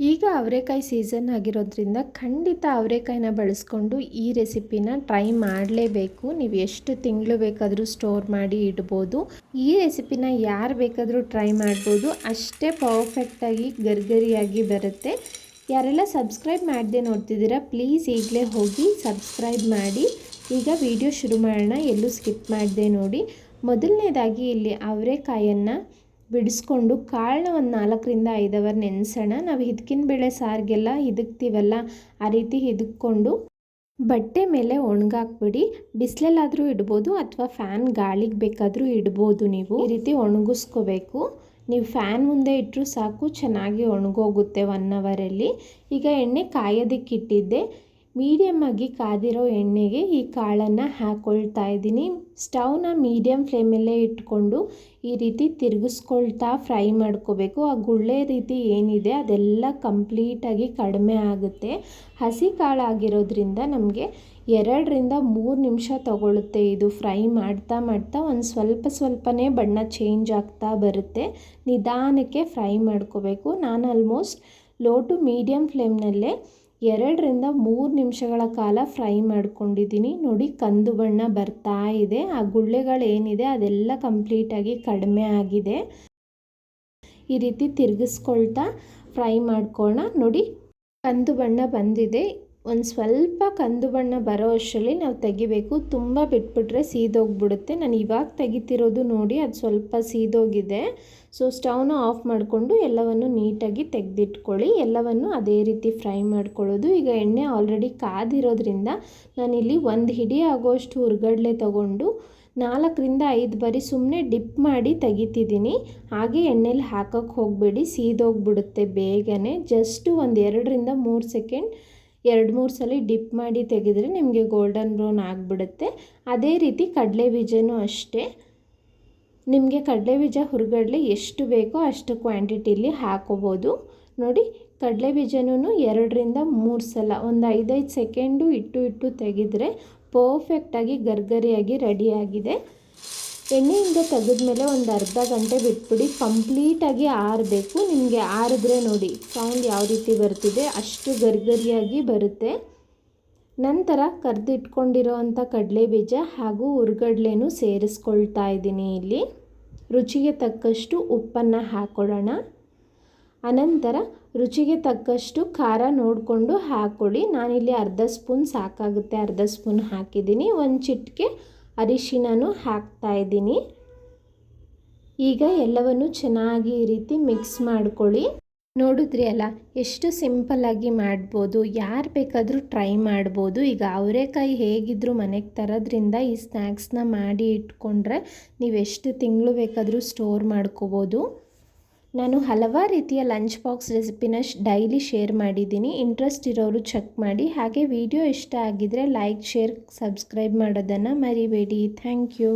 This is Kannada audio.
ಈಗ ಅವರೆಕಾಯಿ ಸೀಸನ್ ಆಗಿರೋದ್ರಿಂದ ಖಂಡಿತ ಅವರೆಕಾಯಿನ ಬಳಸ್ಕೊಂಡು ಈ ರೆಸಿಪಿನ ಟ್ರೈ ಮಾಡಲೇಬೇಕು. ನೀವು ಎಷ್ಟು ತಿಂಗಳು ಬೇಕಾದರೂ ಸ್ಟೋರ್ ಮಾಡಿ ಇಡ್ಬೋದು. ಈ ರೆಸಿಪಿನ ಯಾರು ಬೇಕಾದರೂ ಟ್ರೈ ಮಾಡ್ಬೋದು. ಅಷ್ಟೇ ಪರ್ಫೆಕ್ಟಾಗಿ ಗರ್ಗರಿಯಾಗಿ ಬರುತ್ತೆ. ಯಾರೆಲ್ಲ ಸಬ್ಸ್ಕ್ರೈಬ್ ಮಾಡದೆ ನೋಡ್ತಿದ್ದೀರಾ ಪ್ಲೀಸ್ ಈಗಲೇ ಹೋಗಿ ಸಬ್ಸ್ಕ್ರೈಬ್ ಮಾಡಿ. ಈಗ ವಿಡಿಯೋ ಶುರು ಮಾಡೋಣ. ಎಲ್ಲೂ ಸ್ಕಿಪ್ ಮಾಡಿದೆ ನೋಡಿ. ಮೊದಲನೇದಾಗಿ ಇಲ್ಲಿ ಅವರೆಕಾಯನ್ನು ಬಿಡಿಸ್ಕೊಂಡು ಕಾಳನ್ನ ಒಂದು ನಾಲ್ಕರಿಂದ ಐದು ಅವರ್ ನೆನೆಸೋಣ. ನಾವು ಹಿದ್ಕಿನ ಬೇಳೆ ಸಾರಿಗೆಲ್ಲ ಹಿದಕ್ತೀವಲ್ಲ, ಆ ರೀತಿ ಹಿದಕ್ಕೊಂಡು ಬಟ್ಟೆ ಮೇಲೆ ಒಣಗಾಕ್ಬಿಡಿ. ಬಿಸಿಲಲ್ಲಾದರೂ ಇಡ್ಬೋದು ಅಥವಾ ಫ್ಯಾನ್ ಗಾಳಿಗೆ ಬೇಕಾದರೂ ಇಡ್ಬೋದು ನೀವು. ಈ ರೀತಿ ಒಣಗಿಸ್ಕೋಬೇಕು. ನೀವು ಫ್ಯಾನ್ ಮುಂದೆ ಇಟ್ಟರೂ ಸಾಕು, ಚೆನ್ನಾಗಿ ಒಣಗೋಗುತ್ತೆ ಒನ್ ಅವರಲ್ಲಿ. ಈಗ ಎಣ್ಣೆ ಕಾಯೋದಕ್ಕೆ ಇಟ್ಟಿದ್ದೆ. ಮೀಡಿಯಮ್ ಆಗಿ ಕಾದಿರೋ ಎಣ್ಣೆಗೆ ಈ ಕಾಳನ್ನು ಹಾಕ್ಕೊಳ್ತಾ ಇದ್ದೀನಿ. ಸ್ಟವ್ನ ಮೀಡಿಯಮ್ ಫ್ಲೇಮಲ್ಲೇ ಇಟ್ಕೊಂಡು ಈ ರೀತಿ ತಿರುಗಿಸ್ಕೊಳ್ತಾ ಫ್ರೈ ಮಾಡ್ಕೋಬೇಕು. ಆ ಗುಳ್ಳೆ ರೀತಿ ಏನಿದೆ ಅದೆಲ್ಲ ಕಂಪ್ಲೀಟಾಗಿ ಕಡಿಮೆ ಆಗುತ್ತೆ. ಹಸಿ ಕಾಳಾಗಿರೋದ್ರಿಂದ ನಮಗೆ ಎರಡರಿಂದ ಮೂರು ನಿಮಿಷ ತಗೊಳ್ಳುತ್ತೆ ಇದು ಫ್ರೈ ಮಾಡ್ತಾ ಮಾಡ್ತಾ. ಒಂದು ಸ್ವಲ್ಪ ಸ್ವಲ್ಪನೇ ಬಣ್ಣ ಚೇಂಜ್ ಆಗ್ತಾ ಬರುತ್ತೆ. ನಿಧಾನಕ್ಕೆ ಫ್ರೈ ಮಾಡ್ಕೋಬೇಕು. ನಾನು ಆಲ್ಮೋಸ್ಟ್ ಲೋ ಟು ಮೀಡಿಯಮ್ ಫ್ಲೇಮ್ನಲ್ಲೇ ಎರಡರಿಂದ ಮೂರು ನಿಮಿಷಗಳ ಕಾಲ ಫ್ರೈ ಮಾಡ್ಕೊಂಡಿದ್ದೀನಿ. ನೋಡಿ, ಕಂದು ಬಣ್ಣ ಬರ್ತಾ ಇದೆ. ಆ ಗುಳ್ಳೆಗಳೇನಿದೆ ಅದೆಲ್ಲ ಕಂಪ್ಲೀಟಾಗಿ ಕಡಿಮೆ ಆಗಿದೆ. ಈ ರೀತಿ ತಿರುಗಿಸ್ಕೊಳ್ತಾ ಫ್ರೈ ಮಾಡ್ಕೊಳ್ಳೋಣ. ನೋಡಿ, ಕಂದು ಬಣ್ಣ ಬಂದಿದೆ. ಒಂದು ಸ್ವಲ್ಪ ಕಂದು ಬಣ್ಣ ಬರೋ ಅಷ್ಟರಲ್ಲಿ ನಾವು ತೆಗಿಬೇಕು. ತುಂಬ ಬಿಟ್ಬಿಟ್ರೆ ಸೀದೋಗ್ಬಿಡುತ್ತೆ. ನಾನು ಇವಾಗ ತೆಗಿತಿರೋದು ನೋಡಿ ಅದು ಸ್ವಲ್ಪ ಸೀದೋಗಿದೆ. ಸೊ, ಸ್ಟವ್ನ ಆಫ್ ಮಾಡಿಕೊಂಡು ಎಲ್ಲವನ್ನು ನೀಟಾಗಿ ತೆಗೆದಿಟ್ಕೊಳ್ಳಿ. ಎಲ್ಲವನ್ನು ಅದೇ ರೀತಿ ಫ್ರೈ ಮಾಡ್ಕೊಳ್ಳೋದು. ಈಗ ಎಣ್ಣೆ ಆಲ್ರೆಡಿ ಕಾದಿರೋದ್ರಿಂದ ನಾನಿಲ್ಲಿ ಒಂದು ಹಿಡಿ ಆಗೋಷ್ಟು ಹುರ್ಗಡ್ಲೆ ತೊಗೊಂಡು ನಾಲ್ಕರಿಂದ ಐದು ಬಾರಿ ಸುಮ್ಮನೆ ಡಿಪ್ ಮಾಡಿ ತೆಗಿತಿದ್ದೀನಿ. ಹಾಗೆ ಎಣ್ಣೆಲಿ ಹಾಕೋಕ್ಕೆ ಹೋಗಬೇಡಿ. ಸೀದೋಗ್ಬಿಡುತ್ತೆ ಬೇಗನೆ. ಜಸ್ಟು ಒಂದು ಎರಡರಿಂದ ಮೂರು ಸೆಕೆಂಡ್ ಎರಡು ಮೂರು ಸಲ ಡಿಪ್ ಮಾಡಿ ತೆಗೆದರೆ ನಿಮಗೆ ಗೋಲ್ಡನ್ ಬ್ರೌನ್ ಆಗಿಬಿಡುತ್ತೆ. ಅದೇ ರೀತಿ ಕಡಲೆ ಬೀಜನೂ ಅಷ್ಟೇ. ನಿಮಗೆ ಕಡಲೆ ಬೀಜ ಹುರುಗಡ್ಲೆ ಎಷ್ಟು ಬೇಕೋ ಅಷ್ಟು ಕ್ವಾಂಟಿಟಿಲಿ ಹಾಕೋಬೋದು. ನೋಡಿ, ಕಡಲೆ ಬೀಜನೂ ಎರಡರಿಂದ ಮೂರು ಸಲ, ಒಂದು ಐದೈದು ಸೆಕೆಂಡು ಇಟ್ಟು ಇಟ್ಟು ತೆಗೆದ್ರೆ ಪರ್ಫೆಕ್ಟಾಗಿ ಗರ್ಗರಿಯಾಗಿ ರೆಡಿಯಾಗಿದೆ ಎಣ್ಣೆಯಿಂದ ತೆಗೆದ್ಮೇಲೆ ಒಂದು ಅರ್ಧ ಗಂಟೆ ಬಿಟ್ಬಿಡಿ, ಕಂಪ್ಲೀಟಾಗಿ ಆರಬೇಕು. ನಿಮಗೆ ಆರಿದ್ರೆ ನೋಡಿ, ಸೌಂಡ್ ಯಾವ ರೀತಿ ಬರ್ತಿದೆ, ಅಷ್ಟು ಗರಿಗರಿಯಾಗಿ ಬರುತ್ತೆ. ನಂತರ ಕರೆದಿಟ್ಕೊಂಡಿರೋ ಅಂಥ ಕಡಲೆ ಬೀಜ ಹಾಗೂ ಹುರ್ಗಡ್ಲೆನೂ ಸೇರಿಸ್ಕೊಳ್ತಾ ಇದ್ದೀನಿ ಇಲ್ಲಿ. ರುಚಿಗೆ ತಕ್ಕಷ್ಟು ಉಪ್ಪನ್ನು ಹಾಕ್ಕೊಳ್ಳೋಣ ಅನಂತರ ರುಚಿಗೆ ತಕ್ಕಷ್ಟು ಖಾರ ನೋಡಿಕೊಂಡು ಹಾಕ್ಕೊಳ್ಳಿ ನಾನಿಲ್ಲಿ ಅರ್ಧ ಸ್ಪೂನ್ ಸಾಕಾಗುತ್ತೆ, ಅರ್ಧ ಸ್ಪೂನ್ ಹಾಕಿದ್ದೀನಿ. ಒಂದು ಚಿಟಿಕೆ ಅರಿಶಿನೂ ಹಾಕ್ತಾ ಇದ್ದೀನಿ. ಈಗ ಎಲ್ಲವನ್ನು ಚೆನ್ನಾಗಿ ಈ ರೀತಿ ಮಿಕ್ಸ್ ಮಾಡ್ಕೊಳ್ಳಿ. ನೋಡಿದ್ರಿ ಅಲ್ಲ, ಎಷ್ಟು ಸಿಂಪಲ್ಲಾಗಿ ಮಾಡ್ಬೋದು, ಯಾರು ಬೇಕಾದರೂ ಟ್ರೈ ಮಾಡ್ಬೋದು. ಈಗ ಅವರೆಕಾಯಿ ಹೇಗಿದ್ದರೂ ಮನೆಗೆ ತರೋದ್ರಿಂದ ಈ ಸ್ನ್ಯಾಕ್ಸ್ನ ಮಾಡಿ ಇಟ್ಕೊಂಡ್ರೆ ನೀವು ಎಷ್ಟು ತಿಂಗಳು ಬೇಕಾದರೂ ಸ್ಟೋರ್ ಮಾಡ್ಕೋಬೋದು. ನಾನು ಹಲವಾರು ರೀತಿಯ ಲಂಚ್ ಬಾಕ್ಸ್ ರೆಸಿಪಿನ ಡೈಲಿ ಶೇರ್ ಮಾಡಿದ್ದೀನಿ. ಇಂಟ್ರೆಸ್ಟ್ ಇರೋರು ಚೆಕ್ ಮಾಡಿ. ಹಾಗೆ ವಿಡಿಯೋ ಇಷ್ಟ ಆಗಿದರೆ ಲೈಕ್, ಶೇರ್, ಸಬ್ಸ್ಕ್ರೈಬ್ ಮಾಡೋದನ್ನು ಮರಿಬೇಡಿ. Thank you.